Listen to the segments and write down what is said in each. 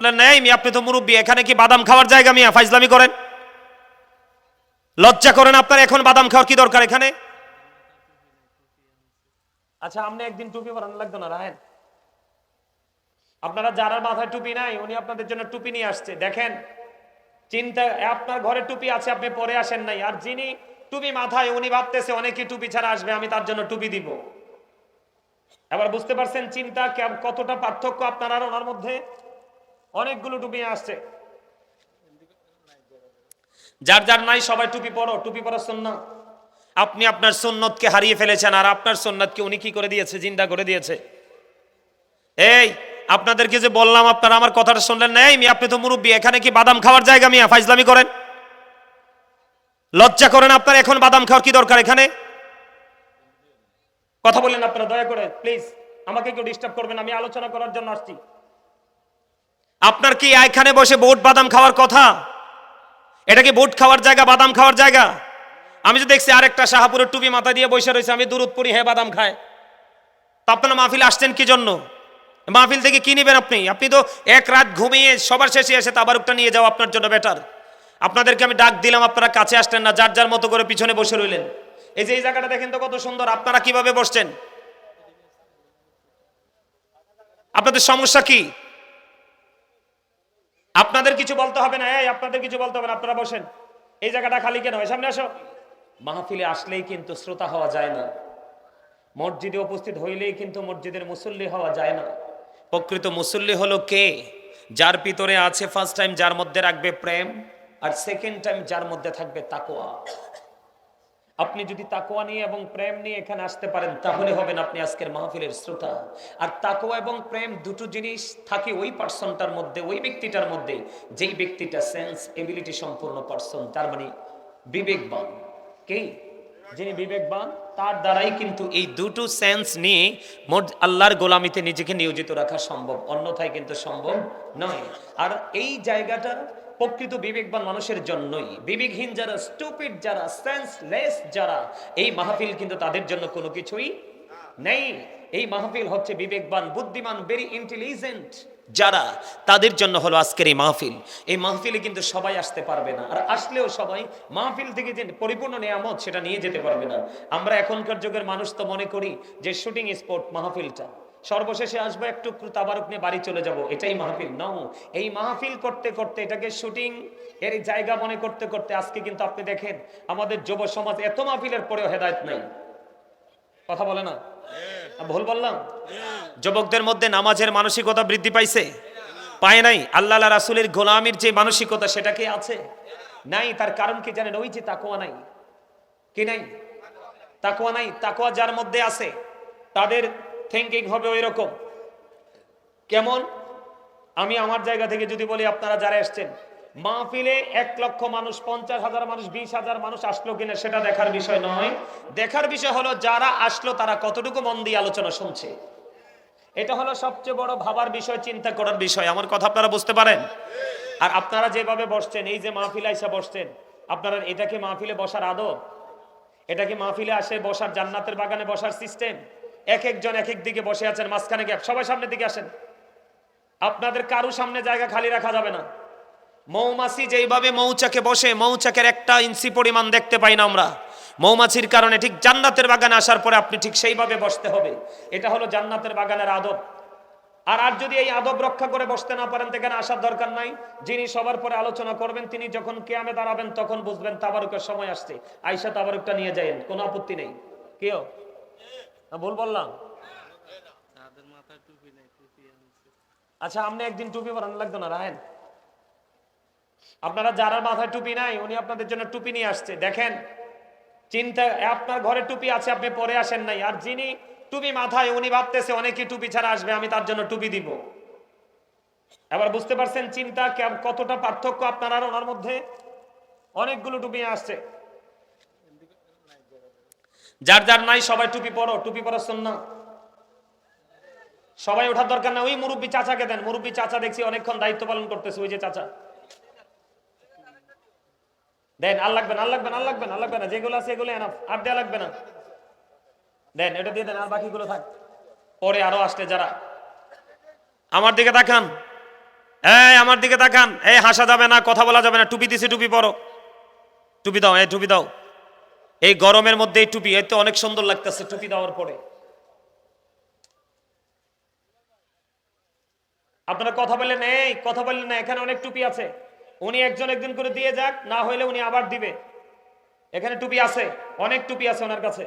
বললেন, নেই মি আপনি তো মুরব্বী এখানে কি বাদাম খাওয়ার জায়গা মিয়া? ফাইজলামি করেন। লজ্জা করেন আপনার এখন বাদাম খাওয়ার কি দরকার এখানে? আচ্ছা আপনি একদিন টুপি পরান লাগতো না রাহেন? আপনারা যারা মাথায় টুপি নাই উনি আপনাদের জন্য টুপি নিয়ে আসছে। দেখেন চিন্তা আপনার ঘরে টুপি আছে আপনি পরে আসেন নাই। আর যিনি টুপি মাথায় উনি ভাবতেছে অনেকে টুপি ছাড়া আসবে আমি তার জন্য টুপি দিব। এবার বুঝতে পারছেন চিন্তা কতটা পার্থক্য আপনার ওনার মধ্যে? অনেকগুলো টুপি আসছে। যার যার নাই সবাই টুপি পরো, টুপি পরার সুন্নাহ আপনি আপনার সুন্নতকে হারিয়ে ফেলেছেন আর আপনার সুন্নতকে উনি কি করে দিয়েছে? জিন্দা করে দিয়েছে। এই, আপনাদেরকে যে বললাম, আপনারা আমার কথাটা শুনলেন না? এই মি আপনি তো মুরব্বী, এখানে কি বাদাম খাওয়ার জায়গা মিয়া? ফাইজলামি করেন। লজ্জা করেন আপনার, এখন বাদাম খাওয়ার কি দরকার এখানে? কথা বললেন আপনারা, দয়া করে প্লিজ আমাকে কেউ ডিস্টার্ব করবেন আমি আলোচনা করার জন্য আসছি। আপনার কি এখানে বসে বোট বাদাম খাওয়ার কথা? এটা কি বোট খাওয়ার জায়গা, বাদাম খাওয়ার জায়গা? আমি তো দেখছি আরেকটা শাহাপুরের টুপি মাথা দিয়ে বসে রয়েছে, আমি দূরত পড়ি হ্যাঁ বাদাম খায় তা আপনারা মাহফিল আসছেন কি জন্য? মাহফিল থেকে কি নেবেন আপনি? আপনি তো এক রাত ঘুমিয়ে সবার শেষে এসে তাবারুকটা নিয়ে যাওয়া আপনার জন্য বেটার আপনাদেরকে আমি ডাক দিলাম, আপনারা কাছে আসলেন না, যার যার মতো করে পিছনে বসে রইলেন। এই যে এই জায়গাটা দেখেন তো কত সুন্দর, আপনারা কীভাবে বসছেন? আপনাদের সমস্যা কি? কিছু বলতে হবে না। এই, আপনাদের কিছু বলতে হবে না, আপনারা বসেন। এই জায়গাটা খালি কেন? হয় সামনে আসো। মাহফিলে আসলেই কিন্তু শ্রোতা হওয়া যায় না। মসজিদে উপস্থিত হইলেই কিন্তু মসজিদের মুসল্লি হওয়া যায় না। প্রকৃত মুসল্লি হলো কে? যার ভিতরে আছে ফার্স্ট টাইম যার মধ্যে রাখবে প্রেম, আর সেকেন্ড টাইম যার মধ্যে থাকবে তাকোয়া আপনি যদি তাকোয়া নিয়ে এবং প্রেম নিয়ে এখানে আসতে পারেন, তাহলে হবেন আপনি আজকের মাহফিলের শ্রোতা। আর তাকোয়া এবং প্রেম দুটো জিনিস থাকে ওই পার্সনটার মধ্যে, ওই ব্যক্তিটার মধ্যে। যেই ব্যক্তিটা সেন্স এবিলিটি সম্পূর্ণ পার্সন তার মানে বিবেকবান। কে? যিনি বিবেকবান, তার দ্বারাই কিন্তু এই দুটো সেন্স নিয়ে মোট আল্লাহর গোলামিতে নিজেকে নিয়োজিত রাখা সম্ভব। অন্যথায় কিন্তু সম্ভব নয়। আর এই জায়গাটা প্রকৃত বিবেকবান মানুষের জন্যই। বিবেকহীন যারা স্টুপিড যারা সেন্সলেস যারা, এই মাহফিল কিন্তু তাদের জন্য কোনো কিছুই নেই। এই মাহফিল হচ্ছে বিবেকবান, বুদ্ধিমান ভেরি ইন্টেলিজেন্ট যারা, তাদের জন্য হলো আজকের এই মাহফিল। এই মাহফিলে কিন্তু সবাই আসতে পারবে না। আর আসলেও সবাই মাহফিল থেকে যে পরিপূর্ণ নিয়ামত, সেটা নিয়ে যেতে পারবে না। আমরা এখনকার যুগের মানুষ তো মনে করি যে শুটিং স্পট মাহফিলটা। সর্বশেষে আসব একটু তাবারক নিয়ে বাড়ি চলে যাব। এটাই মাহফিল। নাও এই মাহফিল করতে করতে এটাকে শুটিং এর জায়গা মনে করতে করতে আজকে কিন্তু আপনি দেখেন আমাদের যুব সমাজ এত মাহফিলের পরেও হেদায়ত নাই। কথা বলে না? ভুল বললাম? যুবকদের মধ্যে নামাজের মানসিকতা বৃদ্ধি পাইছে? পায় নাই? আল্লাহ রাসুলের গোলামির যে মানসিকতা সেটা কি আছে? নাই তার কারণ কি জানেন? ওই যে তাকুয়া নাই। কি নাই? তাকুয়া নাই? তাকুয়া যার মধ্যে আছে তাদের থিঙ্কিং হবে ওই রকম কেমন? আমি আমার জায়গা থেকে যদি বলি, আপনারা যারা এসছেন, মাহফিলে এক লক্ষ মানুষ, পঞ্চাশ হাজার মানুষ, বিশ হাজার মানুষ আসলো কিনা সেটা দেখার বিষয় নয়। দেখার বিষয় হলো, যারা আসলো তারা কতটুকু মন দিয়ে আলোচনা শুনছে। এটা হলো সবচেয়ে বড় ভাবার বিষয়, চিন্তা করার বিষয়। আমার কথা আপনারা বুঝতে পারেন? আর আপনারা যেভাবে বসছেন, এই যে মাহফিলে এসে বসছেন, আপনারা, এটা কি মাহফিলে বসার আদব? এটা কি মাহফিলে আসে বসার জান্নাতের বাগানে বসার সিস্টেম এক একজন এক এক দিকে বসে আছেন, মাঝখানে গ্যাপ সবাই সামনের দিকে আসেন। আপনাদের কারু সামনে জায়গা খালি রাখা যাবে না। মৌমাছি যেইভাবে মৌচাকে বসে, মৌচাকের একটা ইঞ্চি পরিমাণ দেখতে পাই না আমরা। মৌমাছির কারণে ঠিক জান্নাতের বাগানে আসার পরে আপনি ঠিক সেইভাবে বসতে হবে। এটা হলো জান্নাতের বাগানের আদব। আর আর যদি এই আদব রক্ষা করে বসতে না পারেন, সেখানে আসার দরকার নাই। যিনি সবার পরে আলোচনা করবেন, তিনি যখন কেয়ামে দাঁড়াবেন, তখন বুঝবেন তাবারুকের সময় আসছে। আইসা তাবারুকটা নিয়ে যাইন কোনো আপত্তি নেই। কেউ? না, ভুল বললাম। আচ্ছা আপনি একদিন টুপি পরান লাগতো না রাহেন? আপনারা যারা মাথায় টুপি নাই উনি আপনাদের জন্য টুপি নিয়ে আসছে। দেখেন চিন্তা আপনার ঘরে টুপি আছে আপনি পরে আসেন নাই। আর যিনি টুপি মাথায় উনি ভাবতেছে অনেকে টুপি ছাড়া আসবে আমি তার জন্য টুপি দিব। এবার বুঝতে পারছেন চিন্তা কতটা পার্থক্য আপনার আর ওনার মধ্যে? অনেকগুলো টুপি আসছে। যার যার নাই, সবাই টুপি পরো, টুপি পরার না সবাই ওঠার দরকার না ওই মুরব্বী চাচাকে দেন। মুরব্বী চাচা দেখছি অনেকক্ষণ দায়িত্ব পালন করতেছে, ওই যে চাচা। দেন, আর লাগবে না, আর লাগবে না, আর লাগবে না, আর লাগবে না, যেগুলো আছে এগুলো এনাফ আর দেওয়া লাগবে না। দেন, এটা দিয়ে দেন, আর বাকিগুলো থাক। পরে আরও আসলে যারা। আমার দিকে তাকান। এই, আমার দিকে তাকান। এই, হাসা যাবে না, কথা বলা যাবে না, টুপি দিছি, টুপি পরো। টুপি দাও, এই, টুপি দাও। এই গরমের মধ্যে এই টুপি এতে অনেক সুন্দর লাগতেছে টুপি দেওয়ার পরে। আপনারা কথা বললেন এই, কথা বললেন না, এখানে অনেক টুপি আছে। উনি একজন একদিন করে দিয়ে যাক, না হইলে উনি আবার দিবে। এখানে টুপি আছে, অনেক টুপি আছে ওনার কাছে।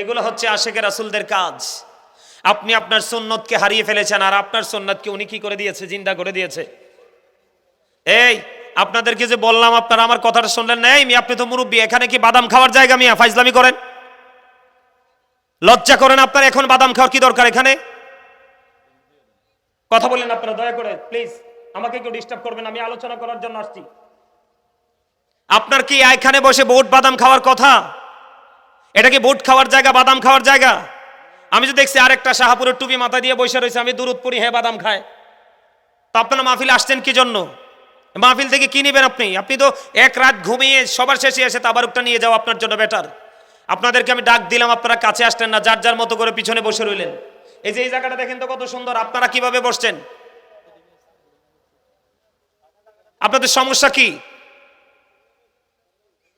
এগুলো হচ্ছে আশেখ রাসুলদের কাজ। আপনি আপনার সুন্নতকে হারিয়ে ফেলেছেন, আর আপনার সুন্নতকে উনি কি করে দিয়েছে? জিন্দা করে দিয়েছে। এই আপনাদেরকে যে বললাম, আপনারা আমার কথাটা শুনলেন না। এই আপনি তো মুরব্বী, এখানে কি বাদাম খাওয়ার জায়গা মিয়া? ফাইজলামি করেন। লজ্জা করেন আপনার এখন বাদাম খাওয়ার কি দরকার এখানে? কথা বললেন আপনারা, দয়া করে প্লিজ আমাকে কেউ ডিস্টার্ব করবেন, আমি আলোচনা করার জন্য আসছি। আপনার কি এখানে বসে বোট বাদাম খাওয়ার কথা? এটা কি বোট খাওয়ার জায়গা, বাদাম খাওয়ার জায়গা? আমি তো দেখছি আরেকটা শাহাপুরের টুপি মাথা দিয়ে বসে রয়েছে, আমি দূরত পড়ি হ্যাঁ বাদাম খায় তো আপনারা মাহফিলে আসছেন কি জন্য? মাহফিল থেকে কি নেবেন আপনি? আপনি তো এক রাত ঘুমিয়ে সবার শেষে এসে তাবারুকটা নিয়ে যাও, আপনার জন্য বেটার আপনাদেরকে আমি ডাক দিলাম, আপনারা কাছে আসতেন না, যার যার মতো করে পিছনে বসে রইলেন। এই যে এই জায়গাটা দেখেন তো কত সুন্দর, আপনারা কীভাবে বসছেন? আপনাদের সমস্যা কি?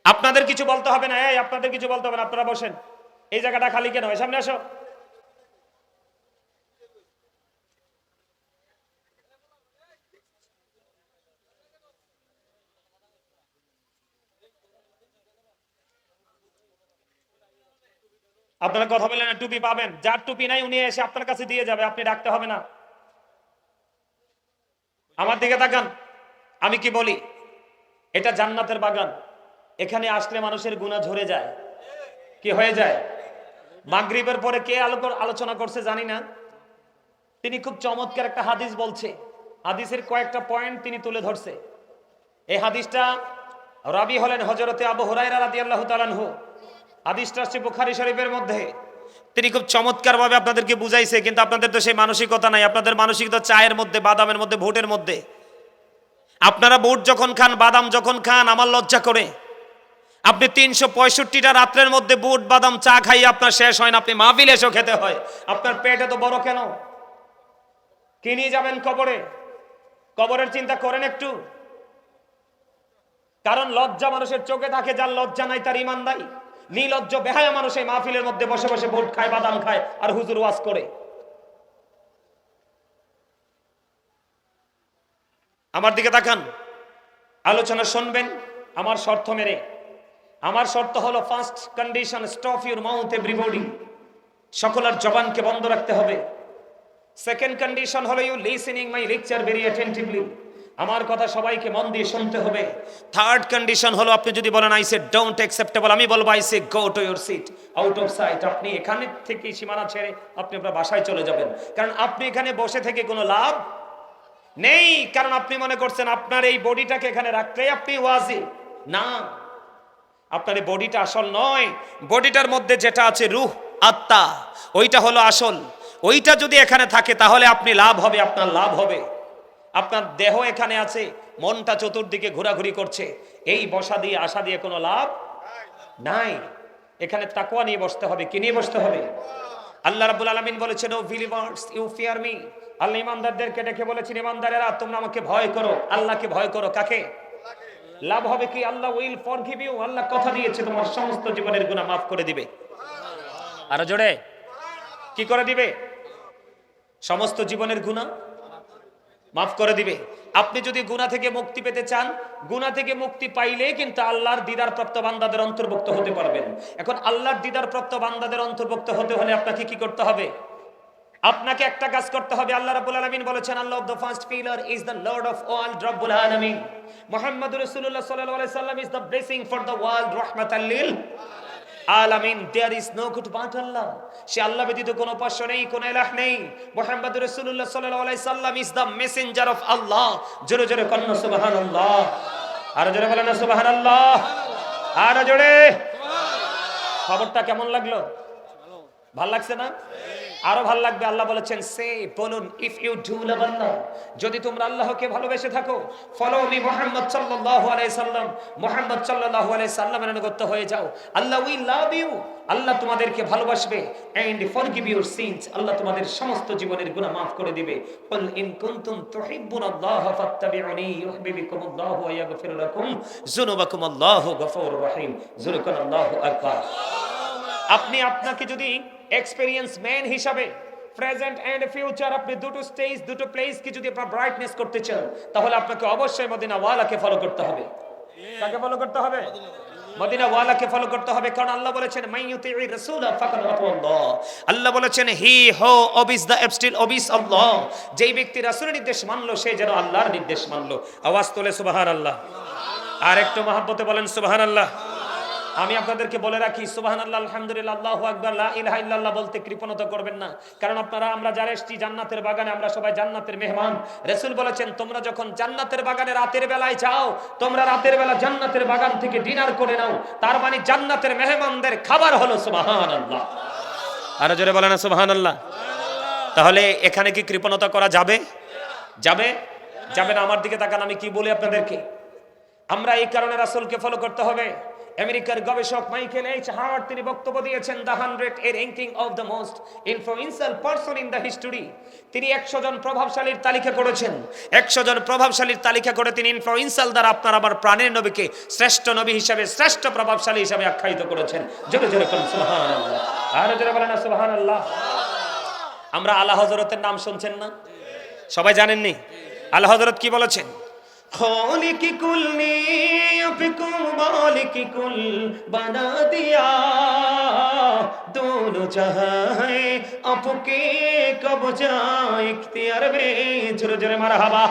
আপনাদের কিছু বলতে হবে না? আপনাদের কিছু বলতে হবে না, আপনারা বসেন। এই জায়গাটা খালি কেন? হয় সামনে আসো। আপনারা কথা বললেন টুপি পাবেন। যার টুপি নাই, উনি এসে আপনার কাছে দিয়ে যাবে, আপনি ডাকতে হবে না। আমার দিকে তাকান। আমি কি বলি? এটা জান্নাতের বাগান। এখানে আসলে মানুষের গুণা ঝরে যায়। কি হয়ে যায়? মাগরিবের পরে কে আলো- আলোচনা করছে জানি না। তিনি খুব চমৎকার একটা হাদিস বলছে। হাদিসের কয়েকটা পয়েন্ট তিনি তুলে ধরছে। এই হাদিসটা রাবি হলেন হজরতে আবু হুরাইরা রাদিয়াল্লাহু তাআলাহু হাদিসটা আসছে বুখারী শরীফের মধ্যে। তিনি খুব চমৎকার ভাবে আপনাদেরকে বুঝাইছে, কিন্তু আপনাদের তো সেই মানসিকতা নাই। আপনাদের মানসিকতা চায়ের মধ্যে, বাদামের মধ্যে, ভোটের মধ্যে। আপনারা বুট যখন খান, বাদাম যখন খান, আমার লজ্জা করে। আপনি তিনশো পঁয়ষট্টিটা রাত্রের মধ্যে বুট বাদাম, চা খাইয়ে আপনার শেষ হয় না, আপনি মাহফিল এসেও খেতে হয়। আপনার পেট এত বড় কেন? কি নিয়ে যাবেন কবরে? কবরের চিন্তা করেন একটু। কারণ লজ্জা মানুষের চোখে থাকে, যার লজ্জা নাই, তার ইমান নিলজ্জ বেহায়া মানুষ এই মাহফিলের মধ্যে বসে বসে ভোট খায়, বাদাম খায় আর হুজুর ওয়াজ করে। আমার দিকে তাকান। আলোচনা শুনবেন, আমার শর্ত মেরে। আমার শর্ত হলো first condition stop your mouth everybody সকলের জবানকে বন্ধ রাখতে হবে। সেকেন্ড কন্ডিশন হলো you listening my lecture very attentively আমার কথা সবাইকে মন দিয়ে শুনতে হবে। থার্ড কন্ডিশন হলো, আপনি যদি বলেন আই সে ডোন্ট অ্যাকসেপ্টেবল আমি বলব I say go to your seat out of sight আপনি এখানে থেকে সীমানা ছেড়ে আপনি আপনার বাসায় চলে যাবেন। কারণ আপনি এখানে বসে থেকে কোনো লাভ নেই। কারণ আপনি মনে করছেন, আপনার এই বডিটাকে এখানে রাখলে আপনি ওয়াজি না। আপনার এই বডিটা আসল নয়। বডিটার মধ্যে যেটা আছে, রুহ, আত্মা, ওইটা হলো আসল। ওইটা যদি এখানে থাকে, তাহলে আপনি লাভ হবে, আপনার লাভ হবে। আপনার দেহ এখানে আছে, মনটা চতুর্দিকে ঘোরাঘুরি করছে। এই বসা দিয়ে আশা দিয়ে কোনো লাভ নাই। এখানে তাকুয়া নিয়ে বসতে হবে, কি নিয়ে বসতে হবে? আল্লাহ রাব্বুল আলামিন বলেছেন O believers you fear me Allah ইমানদারদেরকে ডেকে বলেছেন, ইমানদারেরা, তোমরা আমাকে ভয় করো। আল্লাহকে ভয় করো, কাকে? লাভ হবে কি? Allah will forgive you Allah কথা দিয়েছে, তোমার সমস্ত জীবনের গুনাহ মাফ করে দিবে। আরও জোরে। কি করে দিবে? সমস্ত জীবনের গুনাহ মাফ করে দিবে। আপনি যদি গুনাহ থেকে মুক্তি পেতে চান, গুনাহ থেকে মুক্তি পাইলে কিন্তু আল্লাহর দিদার প্রাপ্ত বান্দাদের অন্তর্ভুক্ত হতে পারবেন। এখন আল্লাহর দিদার প্রাপ্ত বান্দাদের অন্তর্ভুক্ত হতে হলে আপনাকে কি করতে হবে? আপনাকে একটা কাজ করতে হবে। আল্লাহ রাব্বুল আলামিন বলেছেন, Allah of the first pillar is the lord of all রাব্বুল আলামিন। মুহাম্মদুর রাসূলুল্লাহ সাল্লাল্লাহু আলাইহি সাল্লাম is the blessing for the world রাহমাতাল লিল আলামিন there is no god but Allah সে আল্লাহ ব্যতীত কোনো উপাস্য নেই, কোনো এলাহ নেই। মোহাম্মদ রাসূলুল্লাহ সাল্লাল্লাহু আলাইহি সাল্লাম is the messenger of Allah জোরে জোরে কন্না সুবহানাল্লাহ। আর জোরে বলেন সুবাহান সুবহানাল্লাহ। আর জোরে। খবরটা কেমন লাগল? ভালো লাগছে না? আরও ভালো লাগবে, আল্লাহ বলেছেন, সে বলুন if you do love Allah যদি তোমরা আল্লাহকে ভালোবেসে থাকো ফলো মি মুহাম্মদ সাল্লাল্লাহু আলাইহি সাল্লাম মুহাম্মদ সাল্লাল্লাহু আলাইহি সাল্লামের অনুগত হয়ে যাও। আল্লাহ উই লাভ ইউ আল্লাহ তোমাদেরকে ভালোবাসবে and forgive your sins Allah তোমাদের সমস্ত জীবনের গুনাহ মাফ করে দিবে। কুল ইন কুনতুম তুহিব্বুনাল্লাহ ফাত্তাবিউনি ইউহিব্বুকুমুল্লাহু ওয়া ইয়াগফির লাকুম যুনুবাকুম আল্লাহু গফুরুর রহিম যুরকান আল্লাহু আকবার আপনি আপনাকে যদি এক্সপেরিয়েন্স ম্যান হিসাবে প্রেজেন্ট এন্ড ফিউচার আপনি দুটো স্টেজ দুটো প্লেস কি যদি আপনার ব্রাইটনেস করতে চান, তাহলে আপনাকে অবশ্যই মদিনা ওয়ালাকে ফলো করতে হবে। কাকে ফলো করতে হবে? মদিনা ওয়ালাকে ফলো করতে হবে, কারণ আল্লাহ বলেছেন মাইয়ুতি রাসূল ফাকাদ আল্লাহ। আল্লাহ বলেছেন, হি হো অবিস দা এবস্টিল অবিস আল্লাহ। যেই ব্যক্তি রাসূলের নির্দেশ মানলো, সে যেন আল্লাহর নির্দেশ মানলো। আওয়াজ তোলে সুবহানাল্লাহ। আর একটু মহাব্বতে বলেন সুবহানাল্লাহ। আমি আপনাদেরকে বলে রাখি সুবাহান আল্লাহ আলহামদুলিল্লাহ, আল্লাহু আকবার ইলাহা ইল্লাল্লাহ বলতে কৃপণতা করবেন না। কারণ আপনারা, আমরা যারা এসছি জান্নাতের বাগানে, আমরা সবাই জান্নাতের মেহমান। রাসূল বলেছেন, তোমরা যখন জান্নাতের বাগানে রাতের বেলায় যাও, তোমরা রাতের বেলা জান্নাতের বাগান থেকে ডিনার করে নাও। তার মানে জান্নাতের মেহমানদের খাবার হলো সুবহানাল্লাহ। আরও জোরে বলেন না, সুবহানাল্লাহ। তাহলে এখানে কি কৃপণতা করা যাবে? যাবে? যাবে না, আমার দিকে তাকান, আমি কি বলি আপনাদেরকে? আমরা এই কারণে রাসূলকে ফলো করতে হবে। আমেরিকার গবেষক মাইকেল এইচ হার্ট তিনি বক্তব্য দিয়েছেন দ্য হান্ড্রেড এর ranking of the most influential person in the history. তিনি একশো জন প্রভাবশালীর তালিকা করেছেন। একশো জন প্রভাবশালীর তালিকা করে তিনি ইনফ্লুয়েন্সিয়াল দ্বারা আপনার আবার প্রাণের নবীকে শ্রেষ্ঠ নবী হিসাবে, শ্রেষ্ঠ প্রভাবশালী হিসাবে আখ্যায়িত করেছেন। জোরে জোরে করুন সুবহানাল্লাহ। আর জোরে বলেন না, সুবহানাল্লাহ। আমরা আল্লাহ হজরতের নাম শুনছেন না? সবাই জানেননি? আল্লাহ হজরত কি বলেছেন? خالق کل نیف کل مالک کل بنا دیا دونوں جہاں ہیں آپ کے کب جائے اختیار میں جر جر مرحبا